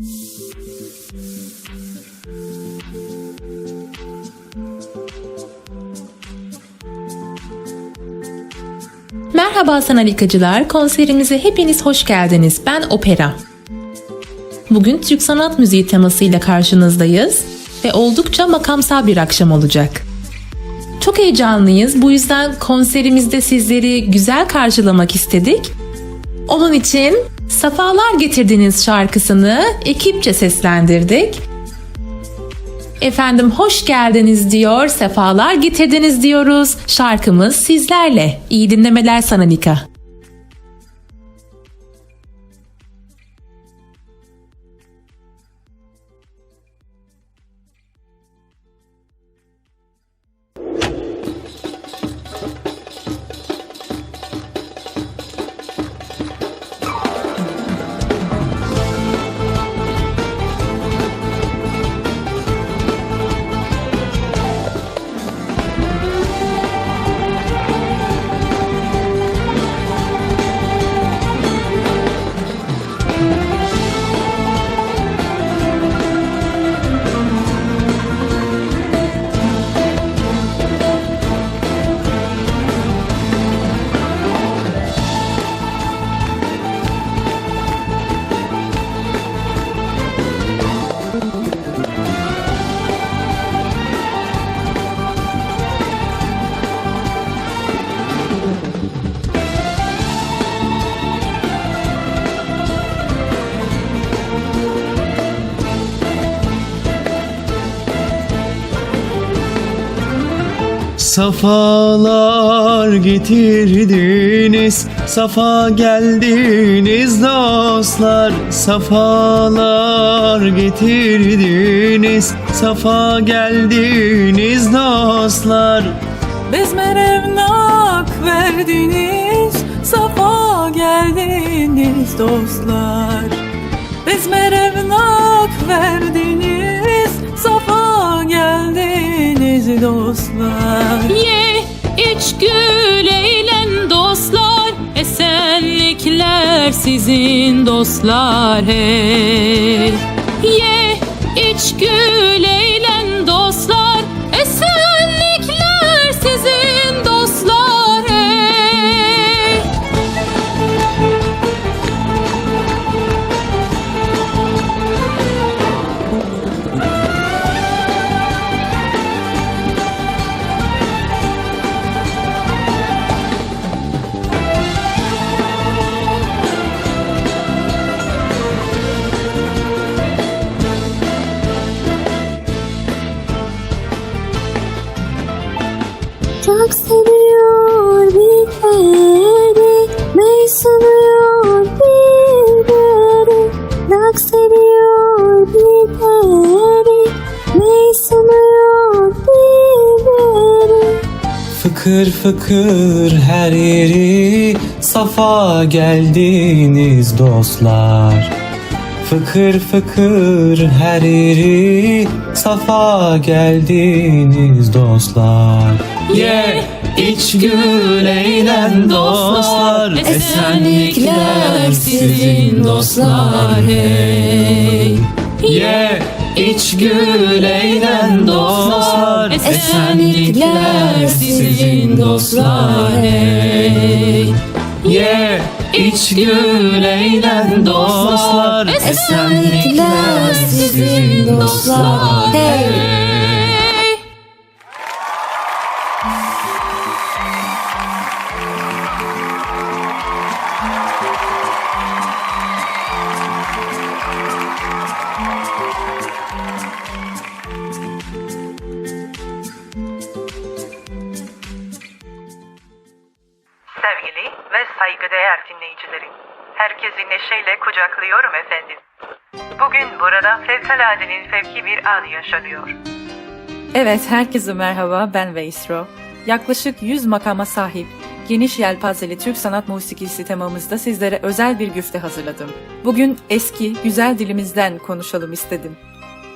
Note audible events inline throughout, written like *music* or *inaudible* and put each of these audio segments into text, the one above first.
Merhaba sanatçılar, konserimize hepiniz hoş geldiniz. Ben Opera. Bugün Türk sanat müziği temasıyla karşınızdayız ve oldukça makamsal bir akşam olacak. Çok heyecanlıyız. Bu yüzden konserimizde sizleri güzel karşılamak istedik. Onun için Safalar Getirdiniz şarkısını ekipçe seslendirdik. Efendim hoş geldiniz diyor, sefalar getirdiniz diyoruz. Şarkımız sizlerle. İyi dinlemeler sana Nika. Safalar getirdiniz, safa geldiniz dostlar. Safalar getirdiniz, safa geldiniz dostlar. Bezmer evnak verdiniz, safa geldiniz dostlar. Bezmer evnak verdiniz, safa geldiniz dostlar. Ye iç gül eğlen dostlar Esenlikler sizin dostlar hey Ye iç gül eğlen Fıkır fıkır her yeri safa geldiniz dostlar. Fıkır fıkır her yeri safa geldiniz dostlar. Ye iç gül eğlen dostlar. Esenlikler sizin dostlar hey Ye iç gül eğlen dostlar. Esenlikler sizin dostlar hey Ye iç gül eğlen dostlar. Esenlikler sizin dostlar hey herkesi neşeyle kucaklıyorum efendim. Bugün burada fevkaladenin fevki bir an yaşanıyor. Evet, herkese merhaba, ben Veysro. Yaklaşık 100 makama sahip, geniş yelpazeli Türk sanat musikisi temamızda sizlere özel bir güfte hazırladım. Bugün eski, güzel dilimizden konuşalım istedim.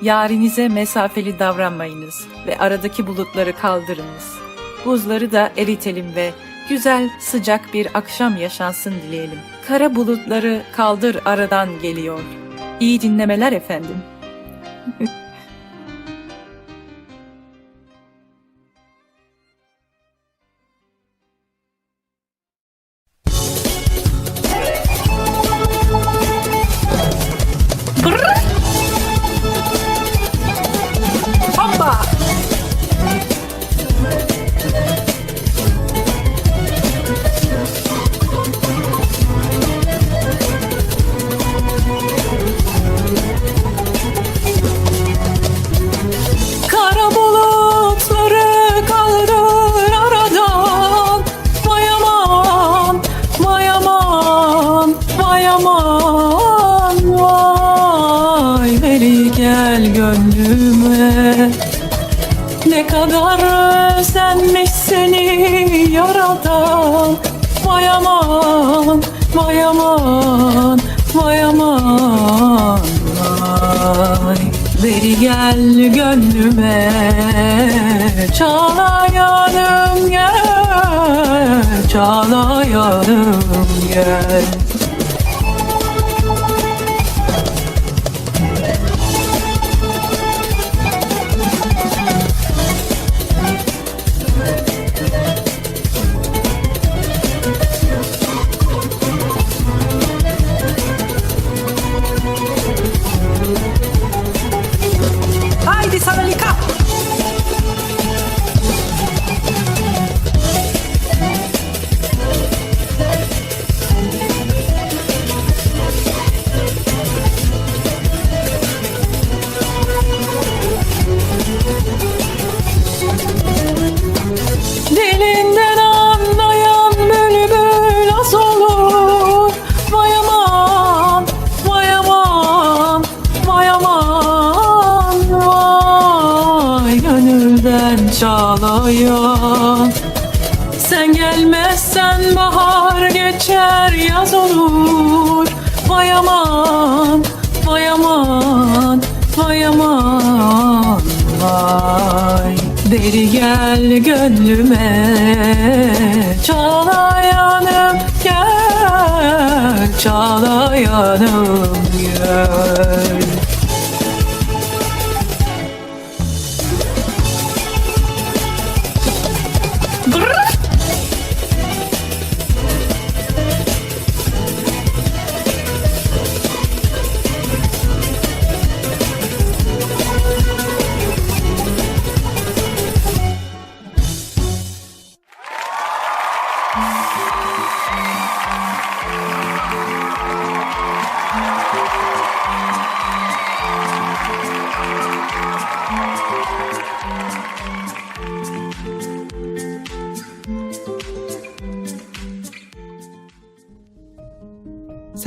Yarinize mesafeli davranmayınız ve aradaki bulutları kaldırınız. Buzları da eritelim ve güzel, sıcak bir akşam yaşansın dileyelim. Kara bulutları kaldır aradan geliyor. İyi dinlemeler efendim. *laughs* gönlüme Ne kadar özlenmiş seni yaradan. Vay aman, vay aman, vay aman. Vay Veri gel gönlüme. Çağlayanım gel Çağlayanım gel çağlayan Sen gelmezsen bahar geçer yaz olur. Vay aman, vay aman, vay aman Vay. Deri gel gönlüme Çağlayanım gel Çağlayanım gel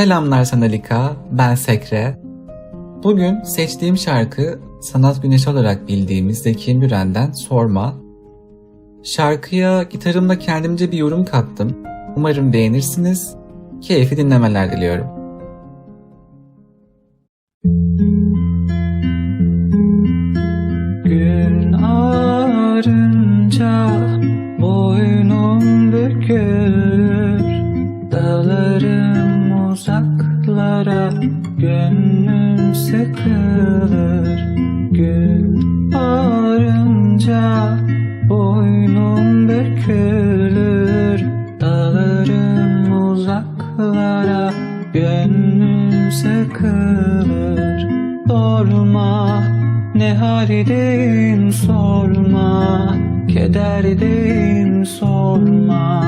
Selamlar Sanalika, ben Sekre. Bugün seçtiğim şarkı Sanat Güneşi olarak bildiğimiz Zeki Müren'den Sorma. Şarkıya gitarımla kendimce bir yorum kattım. Umarım beğenirsiniz. Keyifli dinlemeler diliyorum. Gün ağarınca boynum bükülür Dağlarım uzaklara gönlüm sıkılır. Gün ağarınca boynum bükülür. Dağlarım uzaklara gönlüm sıkılır. Sorma ne halideyim sorma. Kederdeyim sorma.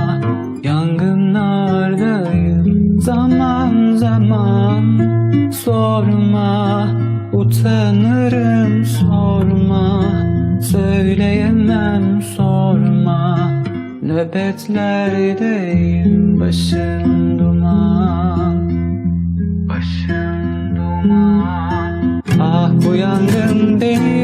Yangınlardayım zaman zaman Sorma utanırım sorma. Söyleyemem sorma. Nöbetlerdeyim başım duman. Başım duman. Ah bu yangın beni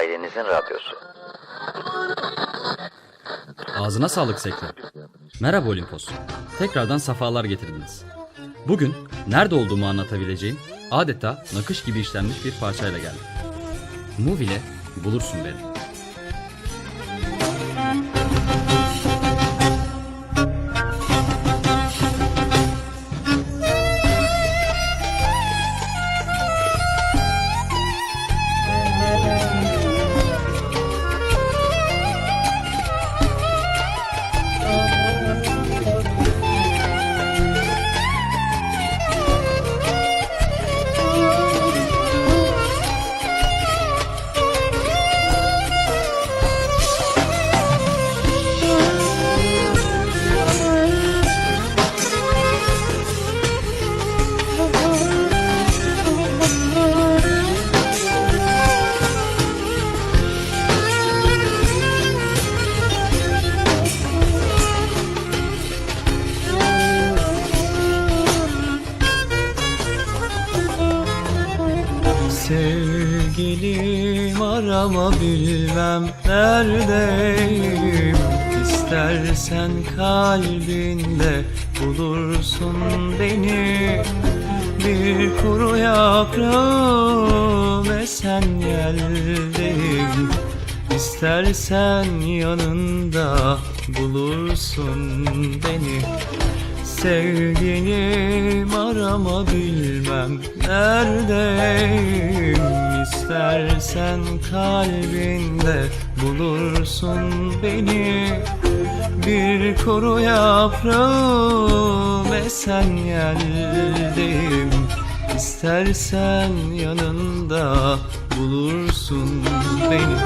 Ailenizin radyosu. Ağzına sağlık Sekre. Merhaba Olimpos. Tekrardan safalar getirdiniz. Bugün nerede olduğumu anlatabileceğim adeta nakış gibi işlenmiş bir parçayla geldim. Move bulursun beni. Neredeyim İstersen kalbinde bulursun beni. Bir kuru yaprağım esen yeldeyim İstersen yanında bulursun beni. Sevgilim arama bilmem neredeyim. İstersen kalbinde bulursun beni. Bir kuru yaprağım esen yeldeyim. İstersen yanında bulursun beni.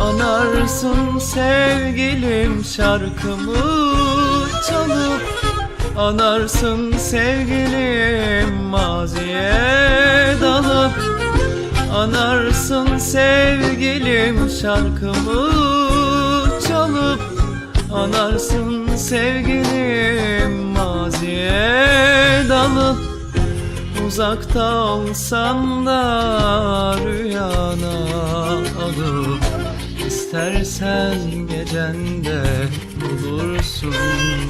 Anarsın sevgilim şarkımı çalıp. Anarsın sevgilim maziye dalıp Anarsın sevgilim şarkımı çalıp Anarsın sevgilim maziye dalıp Uzakta olsam da rüyana alıp İstersen gecende bulursun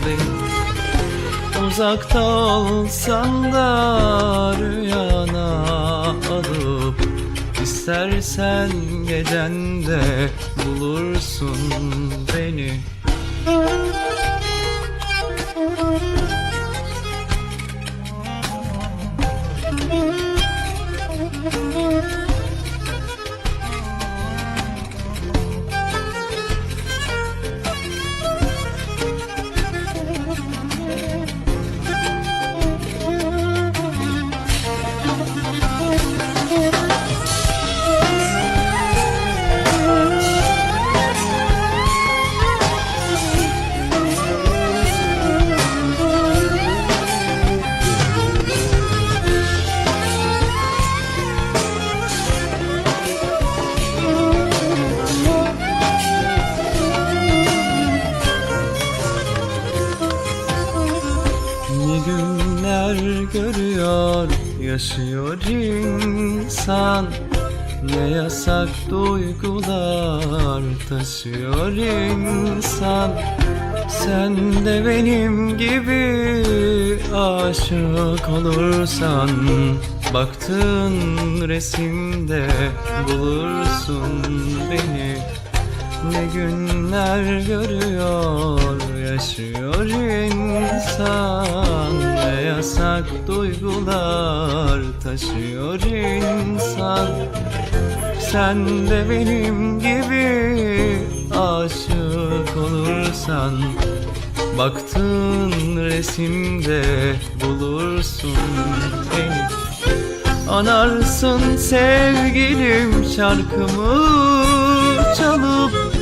beni Uzakta olsam da rüyana alıp İstersen gecende bulursun beni. Ne duygular taşıyor insan. Sen de benim gibi aşık olursan Baktığın resimde bulursun beni. Ne günler görüyor yaşıyor insan. Ne yasak duygular taşıyor insan sen de benim gibi aşık olursan Baktığın resimde bulursun beni. Anarsın sevgilim şarkımı çalıp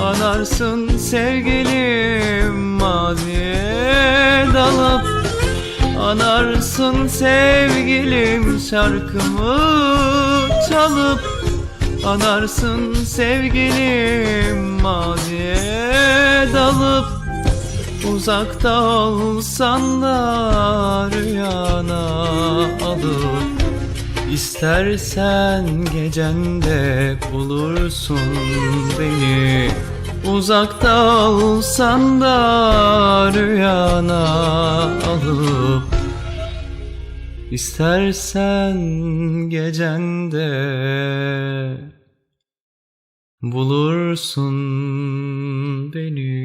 Anarsın sevgilim maziye dalıp Anarsın sevgilim şarkımı çalıp Anarsın sevgilim maziye dalıp Uzakta olsan da rüyana alıp İstersen gecende bulursun beni. Uzakta olsan da rüyana alıp İstersen gecende bulursun beni.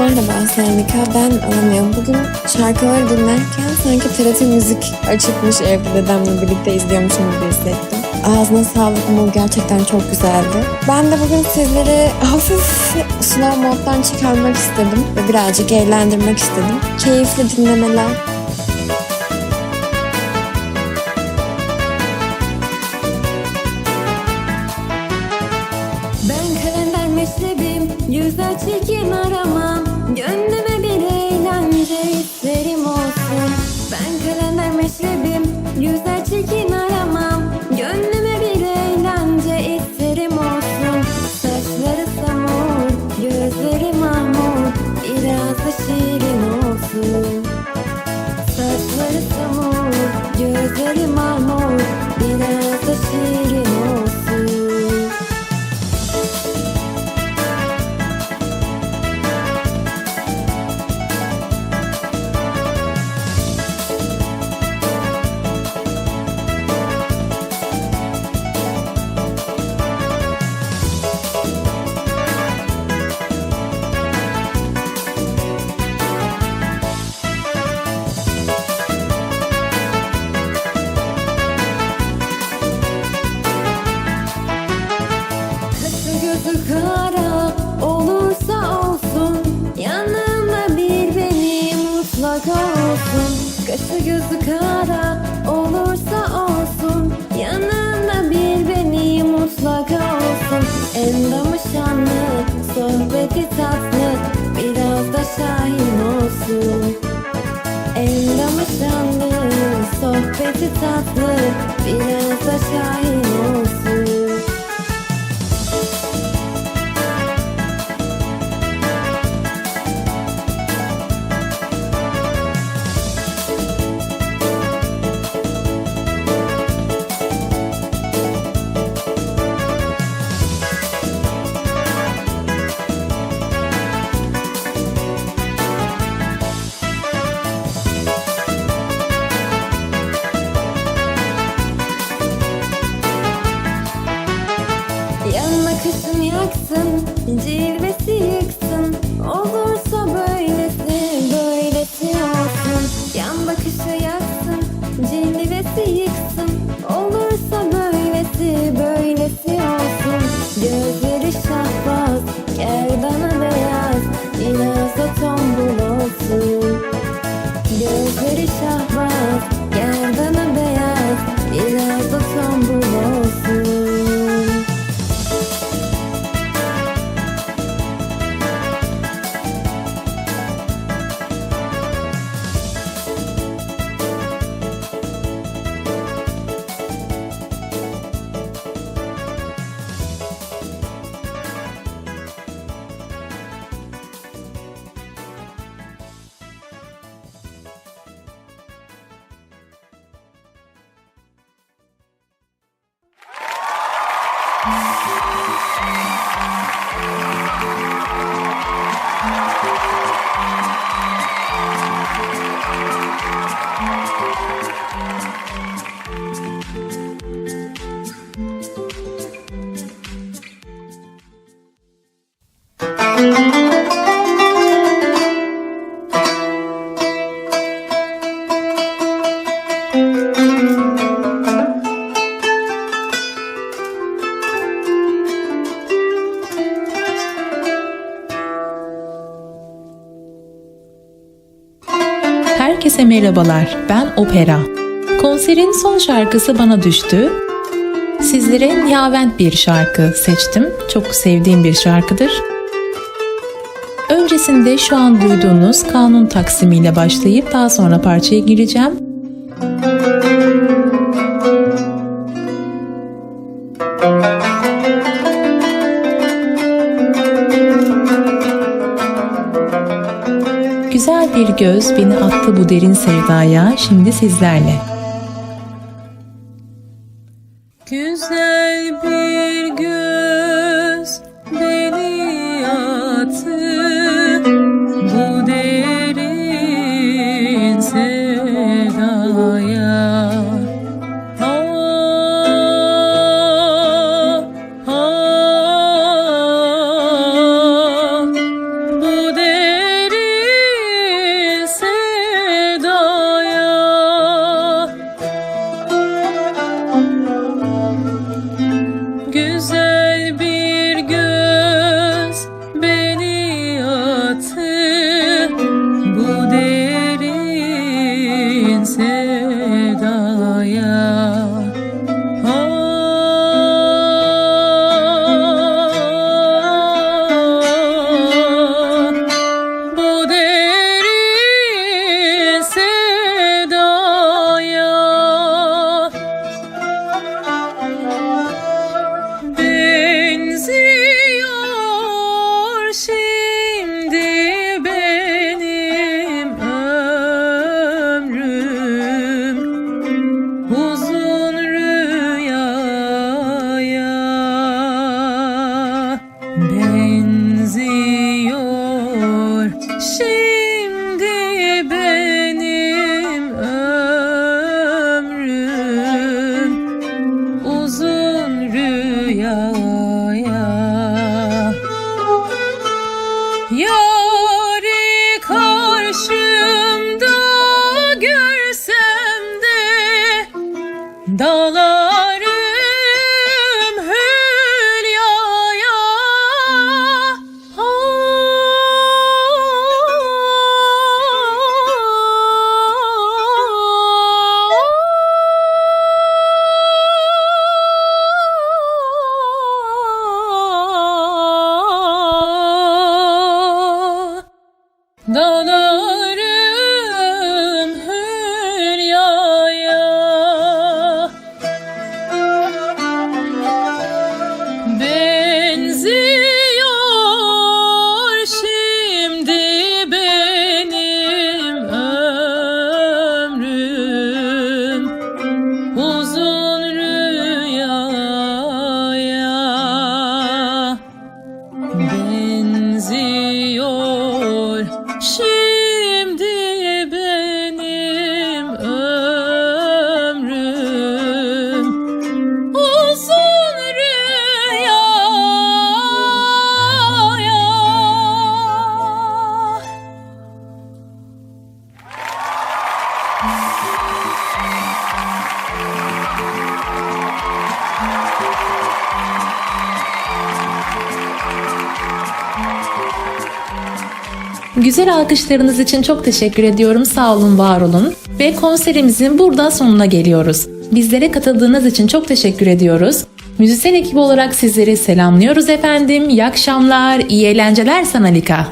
Merhaba Sernika, ben Alamıyorum. Bugün şarkıları dinlerken sanki TRT Müzik açıkmış evde dedemle birlikte izliyormuşum gibi hissettim. Ağzına sağlık Umut gerçekten çok güzeldi. Ben de bugün sizleri *laughs* hafif slow moddan çıkarmak istedim ve birazcık eğlendirmek istedim. Keyifli dinlemeler. Kaşı gözü kara olursa olsun Yanımda bir benim mutlaka olsun. Endamı şanlı, sohbeti tatlı Biraz da şahin olsun. Endamı şanlı, sohbeti tatlı Biraz Thank you. Herkese merhabalar, ben Opera. Konserin son şarkısı bana düştü. Sizlere Nihavent bir şarkı seçtim. Çok sevdiğim bir şarkıdır. Öncesinde şu an duyduğunuz kanun taksimiyle başlayıp daha sonra parçaya gireceğim. Göz beni attı bu derin sevdaya şimdi sizlerle. Güzel alkışlarınız için çok teşekkür ediyorum. Sağ olun, var olun. Ve konserimizin burada sonuna geliyoruz. Bizlere katıldığınız için çok teşekkür ediyoruz. Müzisyen ekibi olarak sizleri selamlıyoruz efendim. İyi akşamlar, iyi eğlenceler Sanalika.